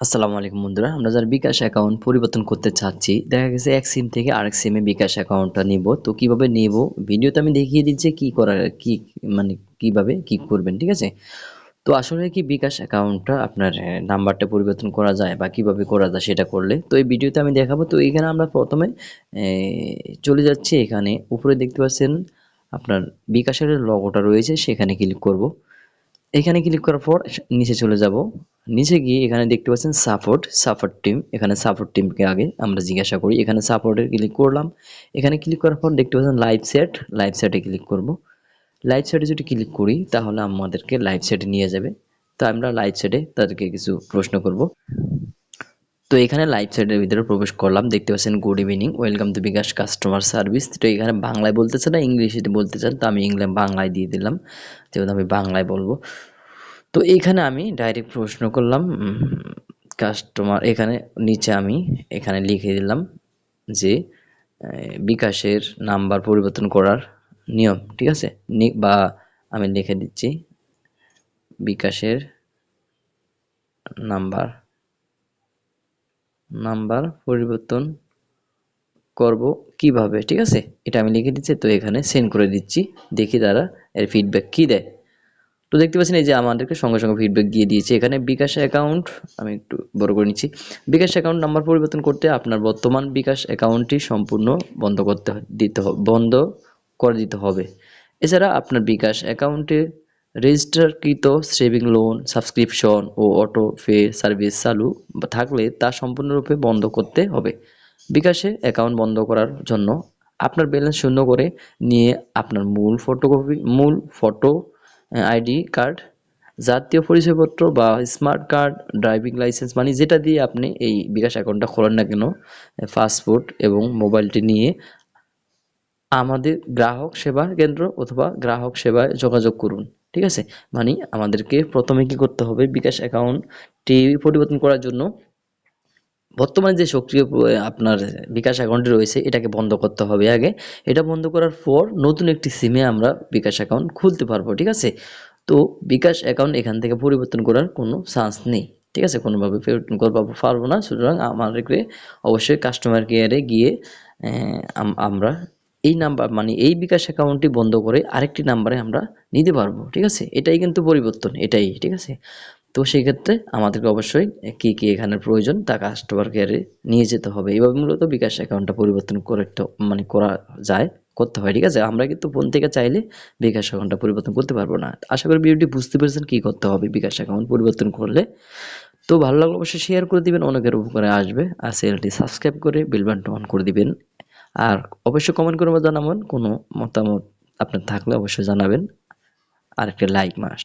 আসসালামু আলাইকুম বন্ধুরা, আমরা যারা বিকাশ অ্যাকাউন্ট পরিবর্তন করতে চাচ্ছি, দেখা গেছে এক সিম থেকে আরেক সিমে বিকাশ অ্যাকাউন্টটা নিব। তো কীভাবে নেব? ভিডিওতে আমি দেখিয়ে দিচ্ছি কি করার কি মানে কীভাবে, কি করবেন, ঠিক আছে? তো আসলে কি বিকাশ অ্যাকাউন্টটা আপনার নাম্বারটা পরিবর্তন করা যায় বা কীভাবে করা যায় সেটা করলে। তো এই ভিডিওতে আমি দেখাবো, তো এখানে আমরা প্রথমে চলে যাচ্ছি এখানে। উপরে দেখতে পাচ্ছেন, আপনার বিকাশের লগোটা রয়েছে, সেখানে ক্লিক করব। এখানে ক্লিক করার পর নিচে চলে যাব। নিচে গিয়ে এখানে দেখতে পাচ্ছেন সাপোর্ট সাপোর্ট টিম এখানে সাপোর্ট টিমকে আগে আমরা জিজ্ঞাসা করি। এখানে সাপোর্টে ক্লিক করলাম। এখানে ক্লিক করার পর দেখতে পাচ্ছেন লাইভ সেট লাইভ সেটে ক্লিক করব। লাইভ সেটে যদি ক্লিক করি, তাহলে আমাদেরকে লাইভ সেটে নিয়ে যাবে। তো আমরা লাইভ সেটে তাদেরকে কিছু প্রশ্ন করব। তো এখানে লাইভ সেটের ভিতরে প্রবেশ করলাম, দেখতে পাচ্ছেন good evening welcome to bKash customer service তো এখানে বাংলায় বলতে চান না ইংলিশে বলতে চান, তো আমি ইংল্যান্ড বাংলায় দিয়ে দিলাম, যেহেতু আমি বাংলায় বলব। তো এখানে আমি ডাইরেক্ট প্রশ্ন করলাম কাস্টমার এখানে নিচে আমি এখানে লিখে দিলাম যে বিকাশের নাম্বার পরিবর্তন করার নিয়ম, ঠিক আছে? বা আমি লিখে দিচ্ছি, বিকাশের নাম্বার নাম্বার পরিবর্তন করব কীভাবে, ঠিক আছে? এটা আমি লিখে দিচ্ছি, তো এখানে সেন্ড করে দিচ্ছি, দেখি তারা এর ফিডব্যাক কি দেয়। তো দেখতে পাচ্ছেন এই যে আমাদেরকে সঙ্গে সঙ্গে ফিডব্যাক দিয়ে দিয়েছে। এখানে বিকাশ অ্যাকাউন্ট আমি একটু বড় করে নিচ্ছি। বিকাশ অ্যাকাউন্ট নাম্বার পরিবর্তন করতে আপনার বর্তমান বিকাশ অ্যাকাউন্টটি সম্পূর্ণ বন্ধ করতে দিতে বন্ধ করে দিতে হবে। এছাড়া আপনার বিকাশ অ্যাকাউন্টে রেজিস্টারকৃত সেভিং লোন, সাবস্ক্রিপশন ও অটো পে সার্ভিস চালু থাকলে তা সম্পূর্ণরূপে বন্ধ করতে হবে। বিকাশে অ্যাকাউন্ট বন্ধ করার জন্য আপনার ব্যালেন্স শূন্য করে নিয়ে আপনার মূল ফটোকপি, মূল ফটো আইডি কার্ড, জাতীয় পরিচয়পত্র বা স্মার্ট কার্ড, ড্রাইভিং লাইসেন্স মানে যেটা দিয়ে আপনি এই বিকাশ অ্যাকাউন্টটা খোলেন না কেন পাসপোর্ট এবং মোবাইলটি নিয়ে আমাদের গ্রাহক সেবা কেন্দ্র অথবা গ্রাহক সেবায় যোগাযোগ করুন। ঠিক আছে? মানে আমাদেরকে প্রথমে কি করতে হবে? বিকাশ অ্যাকাউন্টটি পরিবর্তন করার জন্য বর্তমানে যে সক্রিয় আপনার বিকাশ অ্যাকাউন্টটি রয়েছে, এটাকে বন্ধ করতে হবে আগে। এটা বন্ধ করার পর নতুন একটি সিমে আমরা বিকাশ অ্যাকাউন্ট খুলতে পারব, ঠিক আছে? তো বিকাশ অ্যাকাউন্ট এখান থেকে পরিবর্তন করার কোনো চান্স নেই, ঠিক আছে? কোনোভাবে পরিবর্তন করতে পারব না। সুতরাং আমাদেরকে অবশ্যই কাস্টমার কেয়ারে গিয়ে আম- আমরা এই নাম্বার মানে এই বিকাশ অ্যাকাউন্টটি বন্ধ করে আরেকটি নাম্বারে আমরা নিতে পারব, ঠিক আছে? এটাই কিন্তু পরিবর্তন, এটাই, ঠিক আছে? তো সেই ক্ষেত্রে আমাদেরকে অবশ্যই কি কি এখানে প্রয়োজন তা কাস্টমার কেয়ারে নিয়ে যেতে হবে। এইভাবে মূলত বিকাশ অ্যাকাউন্টটা পরিবর্তন করতে মানে করা যায়, করতে হয়, ঠিক আছে? আমরা কিন্তু ফোন থেকে চাইলে বিকাশ অ্যাকাউন্টটা পরিবর্তন করতে পারব না। আশা করি ভিডিওটি বুঝতে পেরেছেন কি করতে হবে বিকাশ অ্যাকাউন্ট পরিবর্তন করলে। তো ভালো লাগলে অবশ্যই শেয়ার করে দিবেন, অনেকের উপকারে আসবে। আর চ্যানেলটি সাবস্ক্রাইব করে বেল বাটনটা অন করে দিবেন। আর অবশ্যই কমেন্ট করে জানাবেন, কোনো মতামত আপনার থাকলে অবশ্যই জানাবেন। আর একটা লাইক মাস্ট